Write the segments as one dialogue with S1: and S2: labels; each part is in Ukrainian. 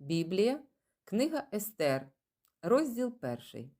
S1: Біблія, книга Естер, розділ перший.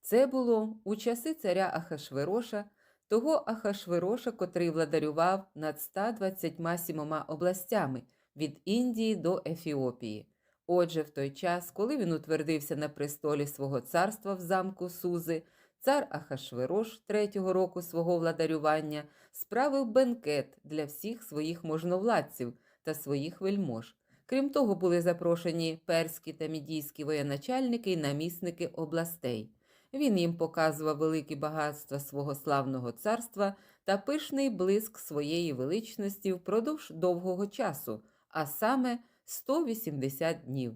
S1: Це було у часи царя Ахашвероша, того Ахашвероша, котрий владарював над 127 областями від Індії до Ефіопії. Отже, в той час, коли він утвердився на престолі свого царства в замку Сузи, цар Ахашверош третього року свого владарювання справив бенкет для всіх своїх можновладців та своїх вельмож. Крім того, були запрошені перські та мідійські воєначальники і намісники областей. Він їм показував великі багатства свого славного царства та пишний блиск своєї величності впродовж довгого часу, а саме 180 днів.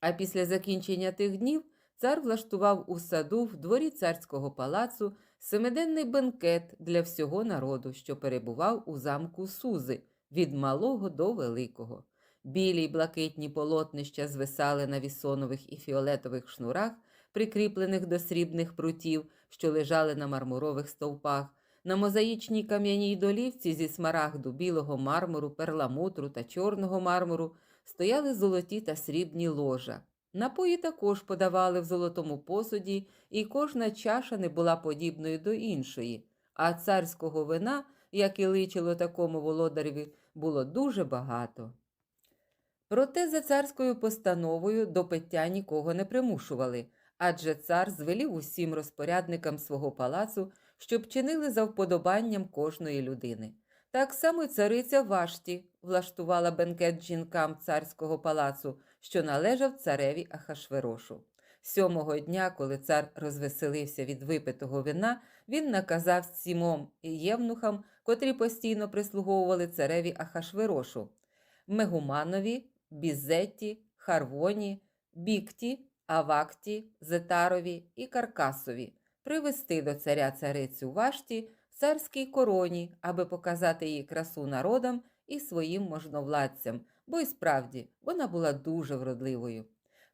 S1: А після закінчення тих днів цар влаштував у саду в дворі царського палацу семиденний бенкет для всього народу, що перебував у замку Сузи від малого до великого. Білі й блакитні полотнища звисали на вісонових і фіолетових шнурах, прикріплених до срібних прутів, що лежали на мармурових стовпах, на мозаїчній кам'яній долівці зі смарагду білого мармуру, перламутру та чорного мармуру стояли золоті та срібні ложа. Напої також подавали в золотому посуді, і кожна чаша не була подібною до іншої, а царського вина, як і личило такому володареві, було дуже багато. Проте за царською постановою до пиття нікого не примушували, адже цар звелів усім розпорядникам свого палацу, щоб чинили за вподобанням кожної людини. Так само й цариця Вашті влаштувала бенкет жінкам царського палацу, що належав цареві Ахашверошу. Сьомого дня, коли цар розвеселився від випитого вина, він наказав сімом і євнухам, котрі постійно прислуговували цареві Ахашверошу, Мегуманові, Бізетті, Харвоні, Бікті, Авакті, Зетарові і Каркасові привести до царя царицю Вашті в царській короні, аби показати її красу народам і своїм можновладцям, бо й справді вона була дуже вродливою.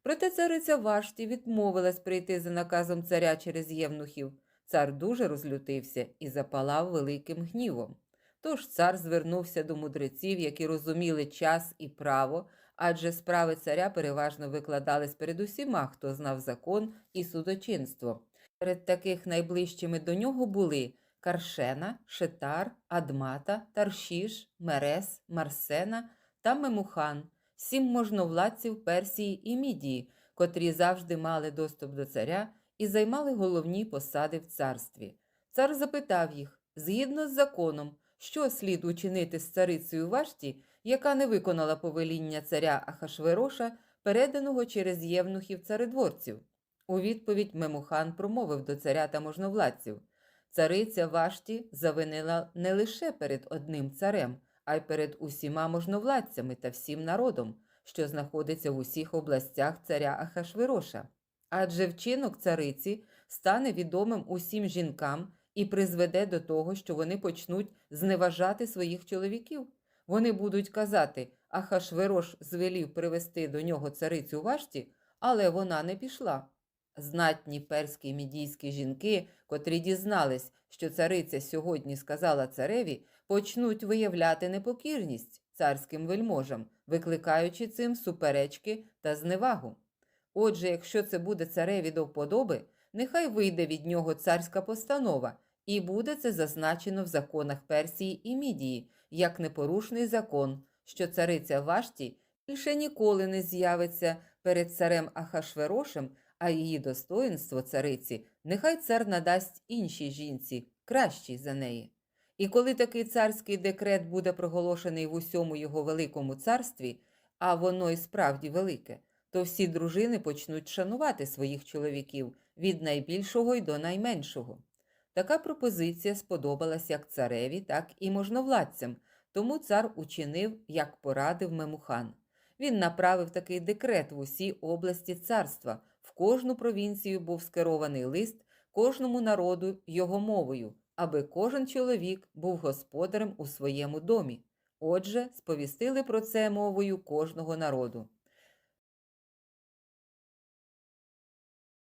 S1: Проте цариця Вашті відмовилась прийти за наказом царя через євнухів. Цар дуже розлютився і запалав великим гнівом. Тож цар звернувся до мудреців, які розуміли час і право, адже справи царя переважно викладались перед усіма, хто знав закон і судочинство. Перед таких найближчими до нього були Каршена, Шетар, Адмата, Таршіш, Мерес, Марсена та Мемухан, сім можновладців Персії і Мідії, котрі завжди мали доступ до царя і займали головні посади в царстві. Цар запитав їх, згідно з законом, що слід учинити з царицею Вашті, яка не виконала повеління царя Ахашвероша, переданого через євнухів царедворців. У відповідь Мемухан промовив до царя та можновладців. Цариця Вашті завинила не лише перед одним царем, а й перед усіма можновладцями та всім народом, що знаходиться в усіх областях царя Ахашвироша. Адже вчинок цариці стане відомим усім жінкам і призведе до того, що вони почнуть зневажати своїх чоловіків. Вони будуть казати, Ахашверош звелів привести до нього царицю Вашті, але вона не пішла. Знатні перські і мідійські жінки, котрі дізнались, що цариця сьогодні сказала цареві, почнуть виявляти непокірність царським вельможам, викликаючи цим суперечки та зневагу. Отже, якщо це буде цареві до вподоби, нехай вийде від нього царська постанова, і буде це зазначено в законах Персії і Мідії, як непорушний закон, що цариця Вашті більше ніколи не з'явиться перед царем Ахашверошем, а її достоїнство цариці нехай цар надасть іншій жінці, кращій за неї. І коли такий царський декрет буде проголошений в усьому його великому царстві, а воно і справді велике, то всі дружини почнуть шанувати своїх чоловіків від найбільшого й до найменшого. Така пропозиція сподобалась як цареві, так і можновладцям, тому цар учинив, як порадив Мемухан. Він направив такий декрет в усі області царства. В кожну провінцію був скерований лист кожному народу його мовою, аби кожен чоловік був господарем у своєму домі. Отже, сповістили про це мовою кожного народу.